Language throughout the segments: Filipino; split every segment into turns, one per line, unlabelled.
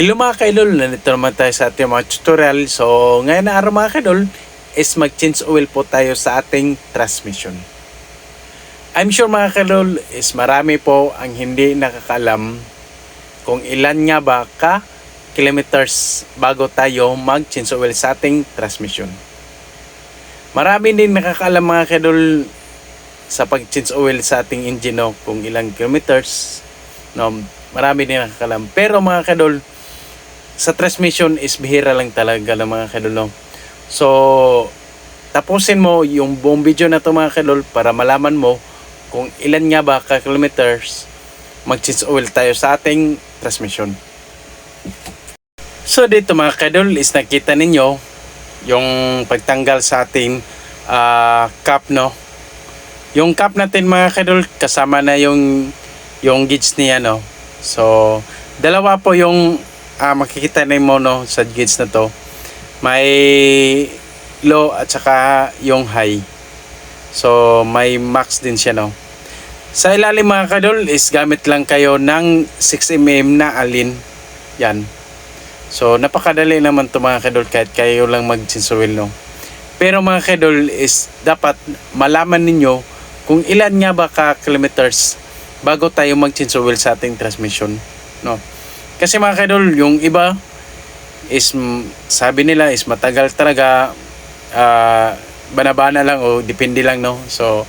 Hello mga kaidol, nandito naman tayo sa ating mga tutorial. So, ngayon na araw mga kaidol is mag-change oil po tayo sa ating transmission. I'm sure mga kaidol is marami po ang hindi nakakalam kung ilan nga ba ka kilometers bago tayo mag-change oil sa ating transmission. Marami din nakakalam mga kaidol sa pag-change oil sa ating engine no, kung ilang kilometers. No, marami din nakakalam. Pero mga kaidol, sa transmission is bihira lang talaga ng mga kadol. So, tapusin mo yung buong video na to mga kadol para malaman mo kung ilan nga ba kilometers mag-change oil tayo sa ating transmission. So, dito mga kadol is nakita ninyo yung pagtanggal sa ating ah, cap no. Yung cap natin mga kadol kasama na yung yung gauge niya no. So, dalawa po yung ah, makikita na mo no, sa gauge na to. May low at saka yung high. So, may max din siya no. Sa ilalim mga kadol is gamit lang kayo ng 6mm na alin. Yan. So, napakadali naman to mga kadol kahit kayo lang mag-sinsuel no. Pero mga kadol is dapat malaman ninyo kung ilan nga ba ka kilometers bago tayo mag-sinsuel sa ating transmission. No. Kasi mga kadol, yung iba is sabi nila is matagal talaga ah, banabana lang o depende lang no. So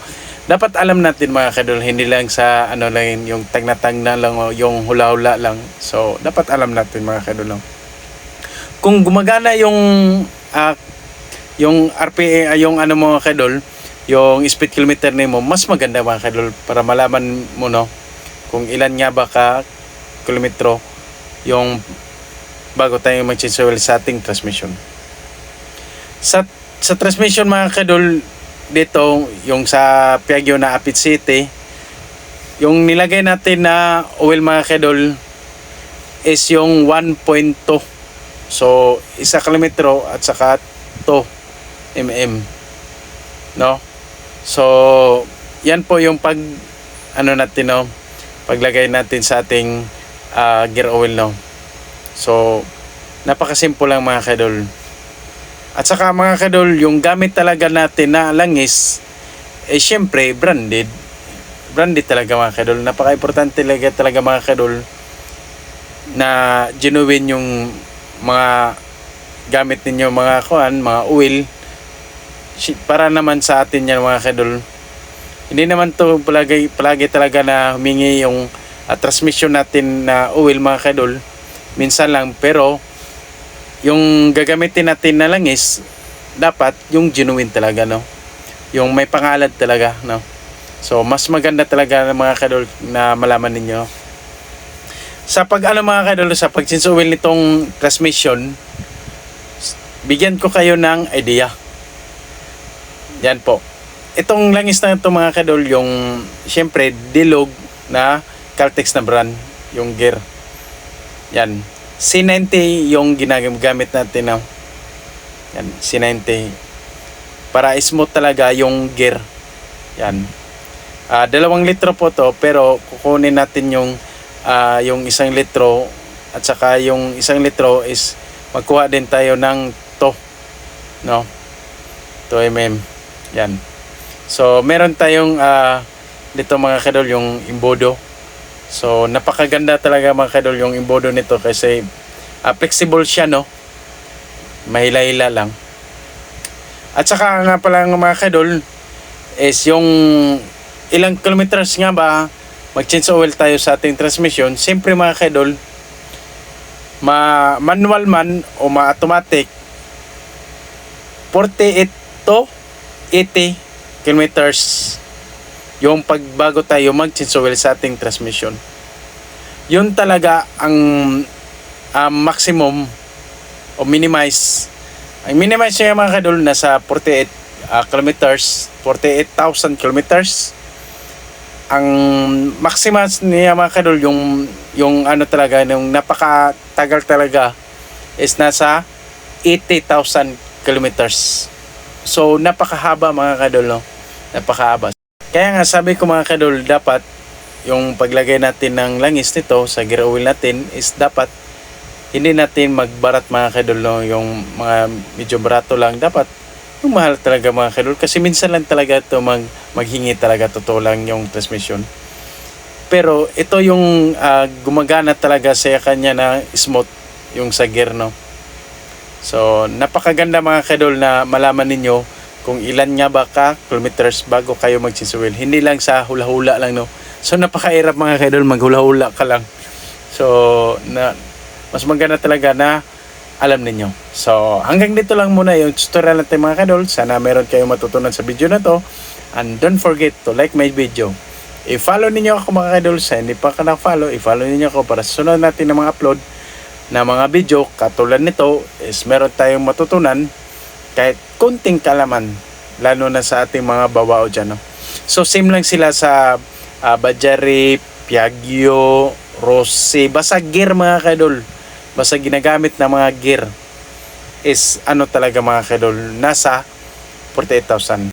dapat alam natin mga kadol hindi lang sa ano lang yung tag-na-tag na lang o yung hula-hula lang. So dapat alam natin mga kadol no. Kung gumagana yung ah, yung RPA ah, yung ano mga kadol, yung speed kilometer nimo mas maganda mga kadol para malaman mo no kung ilan nga ba ka kilometro yung bago tayo mag-change oil sa ating transmission. Sa sa transmission mga kadol dito yung sa Piaggio na Apit City yung nilagay natin na oil mga kadol is yung 1.2 so isa kilometro at saka 2 mm no? So yan po yung pag ano natin no? Paglagay natin sa ating ah, gear oil no. So napakasimple lang mga kadol. At saka mga kadol, yung gamit talaga natin na langis eh syempre branded. Branded talaga mga kadol. Napaka-importante talaga talaga mga kadol na genuine yung mga gamit ninyo mga kuan, mga oil para naman sa atin yan mga kadol. Hindi naman to palagi, palagi talaga na humingi yung at transmission natin na oil mga kadol minsan lang pero yung gagamitin natin na langis dapat yung genuine talaga no? Yung may pangalan talaga no? So mas maganda talaga ng mga kadol na malaman ninyo. Sa pag ano mga kadol sa pag change oil nitong transmission bigyan ko kayo ng idea. Yan po. Itong langis na ito mga kadol yung syempre dilog na Caltex na brand, yung gear. Yan. C90 yung ginagamit natin now. Yan, C90. Para smooth talaga yung gear. Yan. Ah, dalawang litro po to, pero kukunin natin yung ah, yung isang litro at saka yung isang litro is magkuha din tayo ng to. No? 2 mm. Yan. So, meron tayong ah, dito mga kadol yung imbodo. So, napakaganda talaga mga kadol yung imbodo nito kasi ah, flexible siya, no? Mahila-hila lang. At saka nga pala mga kadol is yung ilang kilometers nga ba mag-change oil tayo sa ating transmission. Siyempre mga kadol, ma manual man o ma-automatic 48 to 80 kilometers yung pagbago tayo mag-change oil sa ating transmission. Yun talaga ang um, maximum o minimize. Ang minimize niya mga kadol nasa 48 uh, kilometers, 48,000 kilometers. Ang maximum niya mga kadol yung yung ano talaga yung napakatagal talaga is nasa 80,000 kilometers. So napakahaba mga kadol no. Napakahaba. Kaya nga sabi ko mga kadol, dapat yung paglagay natin ng langis nito sa gear oil natin is dapat hindi natin magbarat mga kaidol no, yung mga medyo barato lang dapat yung mahal talaga mga kaidol. Kasi minsan lang talaga ito mag, maghingi talaga totoo lang yung transmission. Pero ito yung ah, gumagana talaga sa kanya na smooth yung sa gear no? So napakaganda mga kaidol na malaman ninyo kung ilan nga ba ka kilometers bago kayo magsisuwil hindi lang sa hula-hula lang no so napakahirap mga kaidol maghula-hula ka lang so na mas maganda talaga na alam ninyo. So, hanggang dito lang muna yung tutorial natin mga kadol. Sana meron kayong matutunan sa video na to. And don't forget to like my video. I-follow ninyo ako mga kadol. Sa hindi pa ka na-follow, i-follow ninyo ako para sunod natin na mga upload na mga video katulad nito is meron tayong matutunan kahit kunting kalaman lalo na sa ating mga bawao dyan. No? So, same lang sila sa uh, Bajari, Piaggio, Rossi, basta gear mga kadol. Basta ginagamit na mga gear is ano talaga mga kadol, nasa 48,000.